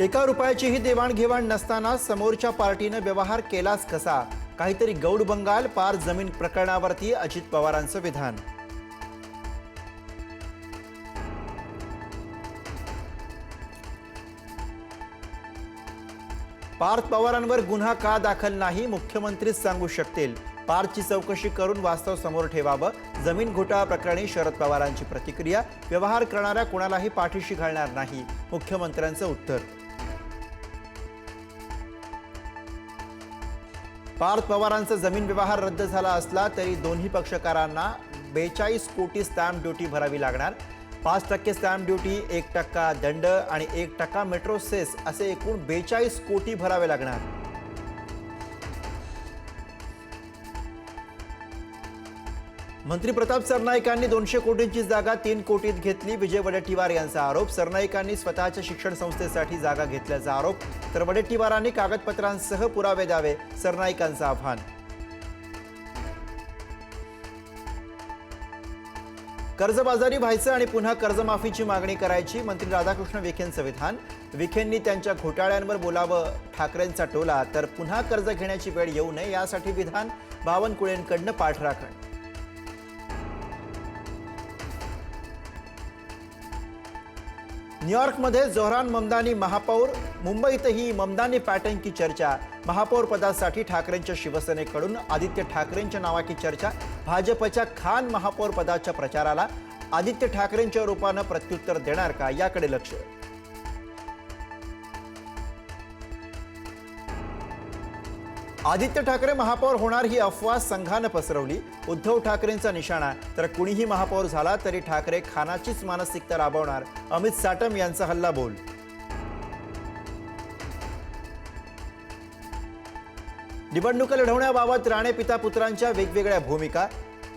एका रुपयाचीही देवाणघेवाण नसताना समोरच्या पार्टीनं व्यवहार केलाच कसा? काहीतरी गौड बंगाल पार जमीन प्रकरणावरती अजित पवारांचं विधान. पार्थ पवारांवर गुन्हा का दाखल नाही मुख्यमंत्रीच सांगू शकतील. पार्थची चौकशी करून वास्तव समोर ठेवावं. जमीन घोटाळा प्रकरणी शरद पवारांची प्रतिक्रिया. व्यवहार करणाऱ्या कुणालाही पाठीशी घालणार नाही मुख्यमंत्र्यांचं उत्तर. पार्थ पवारांचा जमीन व्यवहार रद्द झाला असला तरी दोन्ही पक्षकारांना बेचाळीस कोटी स्टॅम्प ड्युटी भरावी लागणार. पाच टक्के स्टॅम्प ड्युटी एक टक्का दंड आणि एक टक्का मेट्रो सेस असे एकूण बेचाळीस कोटी भरावे लागणार. मंत्री प्रताप सरनाईकांनी दोनशे कोटींची जागा तीन कोटीत घेतली. विजय वडेट्टीवार यांचा आरोप. सरनाईकांनी स्वतःच्या शिक्षण संस्थेसाठी जागा घेतल्याचा आरोप. तर वडेट्टीवारांनी कागदपत्रांसह पुरावे द्यावे सरनाईकांचं आव्हान. कर्जबाजारी व्हायचं आणि पुन्हा कर्जमाफीची मागणी करायची मंत्री राधाकृष्ण विखेंचं विधान. विखेंनी त्यांच्या घोटाळ्यांवर बोलावं ठाकरेंचा टोला. तर पुन्हा कर्ज घेण्याची वेळ येऊ नये यासाठी विधान. बावनकुळेंकडनं पाठराखण. न्यूयॉर्कमध्ये जोहरान ममदानी महापौर मुंबईतही ममदानी पॅटर्नची चर्चा. महापौर पदासाठी ठाकरेंच्या शिवसेनेकडून आदित्य ठाकरेंच्या नावाची चर्चा. भाजपच्या खान महापौर पदाच्या प्रचाराला आदित्य ठाकरेंच्या रूपानं प्रत्युत्तर देणार का? याकडे लक्ष. आदित्य ठाकरे महापौर होणार ही अफवा संघानं पसरवली. उद्धव ठाकरेंचा निशाणा. तर कुणीही महापौर झाला तरी ठाकरे खानाचीच मानसिकता राबवणार. अमित साटम यांचा हल्ला बोल. निवडणुका लढवण्याबाबत राणे पिता पुत्रांच्या वेगवेगळ्या भूमिका.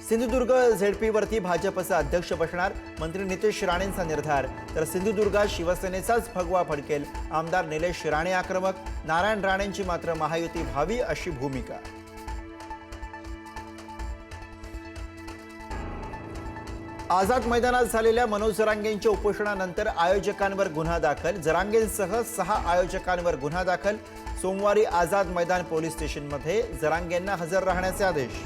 सिंधुदुर्ग झेडपीवरती भाजपचा अध्यक्ष बसणार मंत्री नितेश राणेंचा निर्धार. तर सिंधुदुर्गात शिवसेनेचाच भगवा फडकेल आमदार निलेश राणे आक्रमक नारायण राणेंची मात्र महायुती व्हावी अशी भूमिका. आझाद मैदानात झालेल्या मनोज जरांगेंच्या उपोषणानंतर आयोजकांवर गुन्हा दाखल जरांगेंसह सहा आयोजकांवर गुन्हा दाखल. सोमवारी आझाद मैदान पोलीस स्टेशनमध्ये जरांगेंना हजर राहण्याचे आदेश.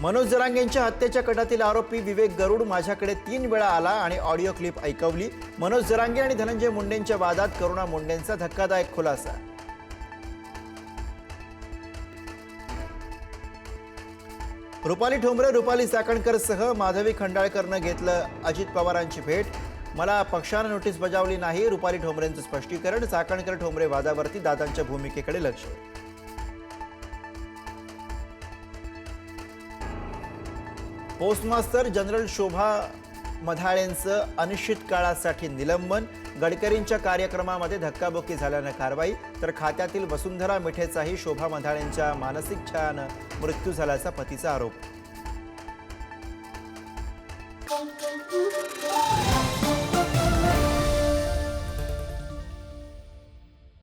मनोज जरांगेंच्या हत्येच्या कटातील आरोपी विवेक गरुड माझ्याकडे तीन वेळा आला आणि ऑडिओ क्लिप ऐकवली. मनोज जरांगे आणि धनंजय मुंडेंच्या वादात करुणा मुंडेंचा धक्कादायक खुलासा. रुपाली ठोंबरे रुपाली साकणकरसह माधवी खंडाळकरनं घेतलं अजित पवारांची भेट. मला पक्षानं नोटीस बजावली नाही रुपाली ठोंबरेंचं स्पष्टीकरण चाकणकर ठोंबरे वादावरती दादांच्या भूमिकेकडे लक्ष. पोस्टमास्टर जनरल शोभा मधाळेंचं अनिश्चित काळासाठी निलंबन गडकरींच्या कार्यक्रमामध्ये धक्काबुक्की झाल्यानं कारवाई तर खात्यातील वसुंधरा मिठेचाही शोभा मधाळेंच्या मानसिक छळानं मृत्यू झाल्याचा पतीचा आरोप.